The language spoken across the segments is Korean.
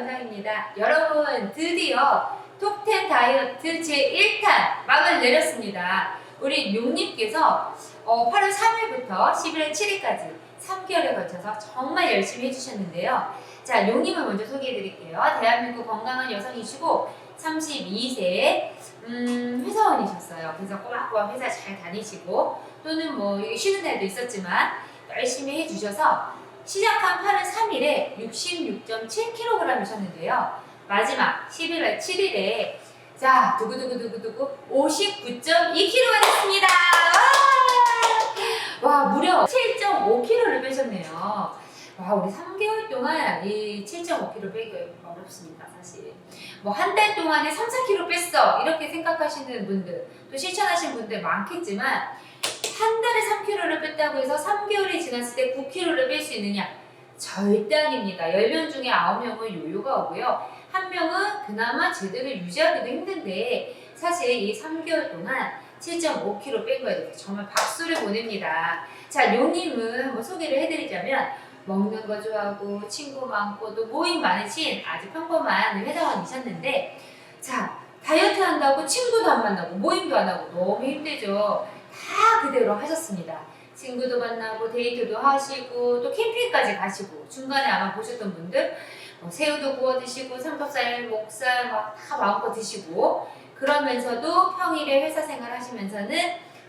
원장입니다. 여러분 드디어 톱10 다이어트 제1탄 막을 내렸습니다. 우리 용님께서 어, 8월 3일부터 11월 7일까지 3개월에 걸쳐서 정말 열심히 해주셨는데요. 자, 용님을 먼저 소개해드릴게요. 대한민국 건강한 여성이시고 32세 음, 회사원이셨어요. 그래서 꼬박꼬박 회사 잘 다니시고 또는 뭐 쉬는 날도 있었지만 열심히 해주셔서 시작한 8월 3일에 66.7kg이셨는데요. 마지막 11월 7일에 자 두구두구두구두구 59.2kg가 됐습니다. 와, 와 무려 7.5kg를 빼셨네요. 와 우리 3개월 동안 이 7.5kg 빼기 어렵습니다 사실. 뭐 한 달 동안에 3, 4kg 뺐어 이렇게 생각하시는 분들 또 실천하시는 분들 많겠지만 한 달에 3kg를 뺐다고 해서 3개월이 지났을 때 9kg를 뺄 수 있느냐? 절대 아닙니다. 10명 중에 9명은 요요가 오고요. 한 명은 그나마 제대로 유지하기도 힘든데 사실 이 3개월 동안 7.5kg 뺀 거에 정말 박수를 보냅니다. 자, 요님은 한번 소개를 해드리자면 먹는 거 좋아하고 친구 많고 또 모임 많으신 아주 평범한 회사원이셨는데 자, 다이어트 한다고 친구도 안 만나고 모임도 안 하고 너무 힘들죠. 다 그대로 하셨습니다. 친구도 만나고 데이트도 하시고 또 캠핑까지 가시고 중간에 아마 보셨던 분들 뭐 새우도 구워 드시고 삼겹살, 목살 막 다 마음껏 드시고 그러면서도 평일에 회사 생활 하시면서는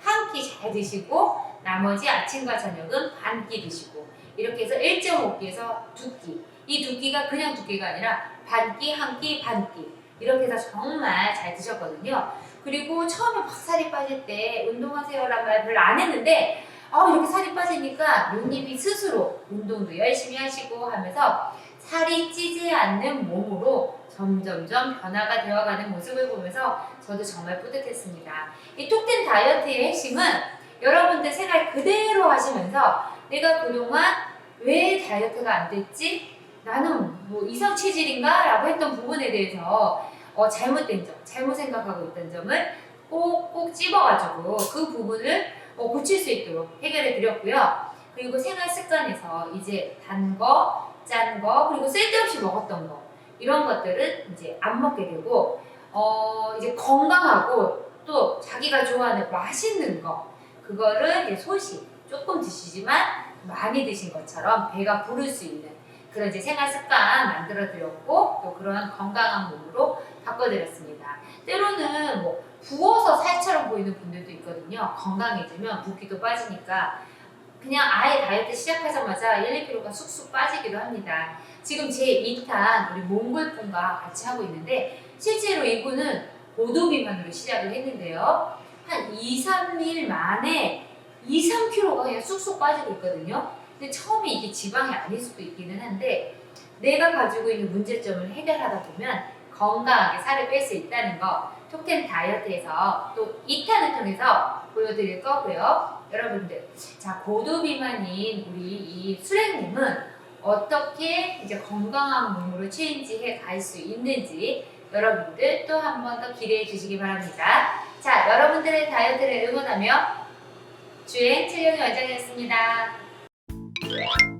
한 끼 잘 드시고 나머지 아침과 저녁은 반 끼 드시고 이렇게 해서 1.5끼에서 두 끼. 이 두 끼가 그냥 두 끼가 아니라 반 끼, 한 끼, 반 끼. 이렇게 해서 정말 잘 드셨거든요. 그리고 처음에 막 살이 빠질 때 운동하세요라는 말 별로 안 했는데 어, 이렇게 살이 빠지니까 용님이 스스로 운동도 열심히 하시고 하면서 살이 찌지 않는 몸으로 점점점 변화가 되어가는 모습을 보면서 저도 정말 뿌듯했습니다. 이 톡텐 다이어트의 핵심은 여러분들 생활 그대로 하시면서 내가 그동안 왜 다이어트가 안 됐지? 나는 뭐 이상 체질인가? 라고 했던 부분에 대해서 어, 잘못된 점, 잘못 생각하고 있던 점을 꼭꼭 찝어가지고 그 부분을 어, 고칠 수 있도록 해결해 드렸고요. 그리고 생활 습관에서 이제 단 거, 짠 거, 그리고 쓸데없이 먹었던 거 이런 것들은 이제 안 먹게 되고 어, 이제 건강하고 또 자기가 좋아하는 맛있는 거 그거를 이제 소식 조금 드시지만 많이 드신 것처럼 배가 부를 수 있는 그런 이제 생활 습관 만들어 드렸고 또 그런 건강한 몸으로 바꿔드렸습니다. 때로는 뭐 부어서 살처럼 보이는 분들도 있거든요. 건강해지면 붓기도 빠지니까 그냥 아예 다이어트 시작하자마자 1, 2kg가 쑥쑥 빠지기도 합니다. 지금 제 2탄 우리 몽골분과 같이 하고 있는데 실제로 이분은 고도 비만으로 시작을 했는데요. 한 2, 3일 만에 2, 3kg가 그냥 쑥쑥 빠지고 있거든요. 근데 처음에 이게 지방이 아닐 수도 있기는 한데 내가 가지고 있는 문제점을 해결하다 보면 건강하게 살을 뺄 수 있다는 거 톡텐 다이어트에서 또 2탄을 통해서 보여드릴 거고요. 여러분들, 자 고도 비만인 우리 이 수랭님은 어떻게 이제 건강한 몸으로 체인지해 갈 수 있는지 여러분들 또 한 번 더 기대해 주시기 바랍니다. 자, 여러분들의 다이어트를 응원하며 주행 최영희 원장이었습니다. Yeah.